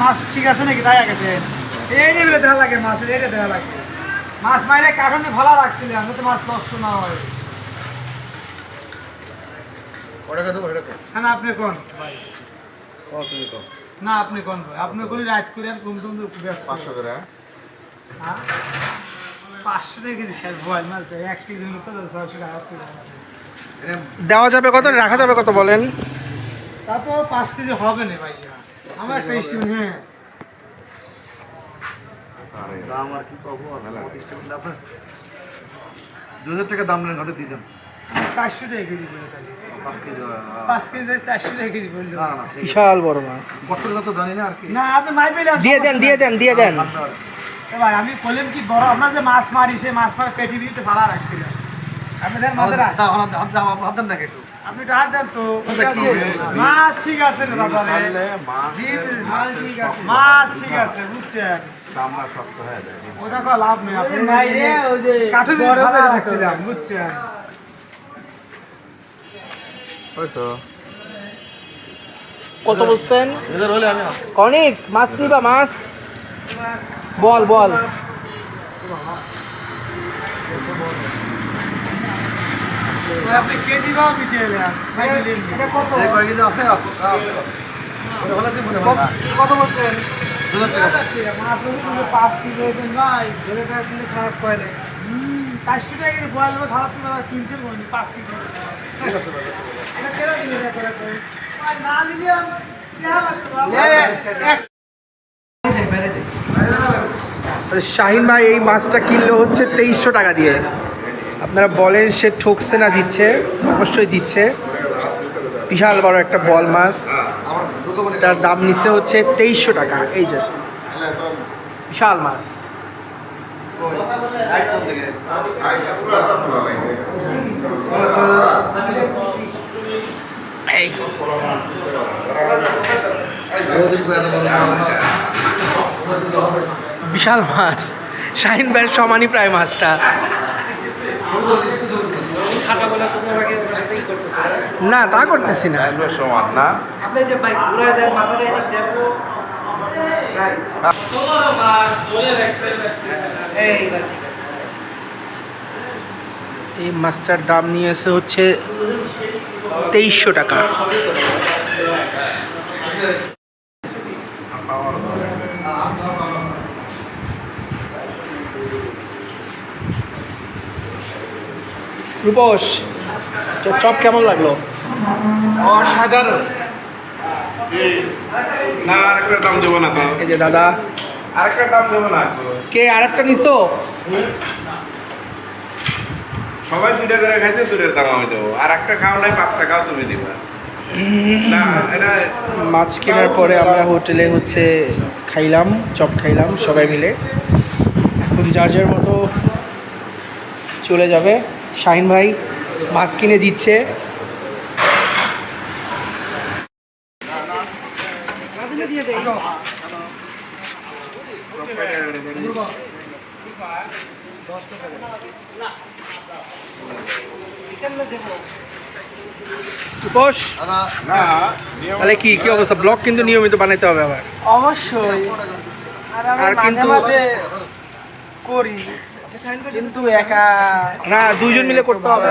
মাছ ঠিক আছে নাকি? তাই গেছে এই বলে দেখা লাগে মাছ এইটা দেখা লাগে। মাছ মাইরে কারণে ভালো রাখছিলাম যাতে মাছ নষ্ট না হয়। ওটাকে দেবো ওটাকে হ্যাঁ না, আপনি কোন? ও তুমি তো না আপনি কোন ভাই? আপনি কোন রাত করে আর ঘুম টুম ব্যস্ত পাঁচশো করে হ্যাঁ? হ্যাঁ? পাঁচশো টাকা খেল মাছ এক কেজি হলো তো ছশো টাকা দেওয়া যাবে কত রাখা যাবে কত বলেন? তা তো পাঁচ কেজি হবে না ভাই আমার একটা estimate, হ্যাঁ। দাম আর কি পাবো? আপনার দু হাজার টাকা দাম নেন ঘরে দিয়ে দেন। চারশো টাকা কেজি বিশাল বড় মাছ। কত কত জানি না আর কি। না আপনি মাই পেলে দিয়ে দেন দিয়ে দেন দিয়ে দেন। এবার আমি বললাম কি বড় আপনার যে মাছ মারি সেই মাছ মারা পেটি দিতে ভালো রাখছিলেন আপনি দেন মাছের হাত- দাও, হাত হাত দাও, হাত দেন নাকি একটু। আপনি হাত দেন তো। মাছ ঠিক আছে রে বাবা মাছ ঠিক আছে। মাছ ঠিক আছে বুঝছেন? ওটা কো লাভ নেই আপনি কাঠে রাখছিলাম বুঝছেন? হয়তো। কত বলছেন? হলে অনেক মাছ নিবা মাছ? বল বল। আপনি কেজি এলেন কত বলছেন? পাঁচ কিলো নাই। খারাপ করে চারশো টাকা কিন্তু বয়াল লোক খারাপ কিলো কিনছে বলি পাঁচ কিলো। না নিলে। শাহিন ভাই এই মাছটা কিনলো হচ্ছে তেইশশো টাকা দিয়ে। আপনারা বলেন সে ঠকছে না, জিতছে, অবশ্যই জিতছে। বিশাল বড় একটা বল মাছ। তার দাম নিচ্ছে হচ্ছে তেইশশো টাকা, এই যে। বিশাল মাছ। এই। বিশাল মাছ। শাহিন ভাইয়ের সমানই প্রায় মাছটা। না তা করতেছি না। সমান না আপনি যে বাইক দেন মাথাটা এদিক দেখো। এই এই মাছটার দাম নিয়েছে হচ্ছে তেইশশো টাকা। রূপস চপ কেমন লাগল? অসাধারণ। না আরেকটা দাম দেবো না তো। এই যে দাদা। আরেকটা দাম দেবো না কে আরেকটা নিছো? সবাই দুইটা করে খাইছে দুটোর দাম আমি দেবো। আর একটা খাও নাই পাঁচ টাকাও তুমি দিবা। না এটা মাছ কেনার পরে আমরা হোটেলে হচ্ছে খাইলাম চপ খাইলাম সবাই মিলে। এখন যার যার মতো চলে যাবে। শাহিন ভাই মাছ কিনে জিতছে। না তাহলে কি কি অবস্থা? ব্লগ কিন্তু নিয়মিত বানাইতে হবে আবার। অবশ্যই। আর কিন্তু- করি। কিন্তু একা না দুইজন মিলে করতে হবে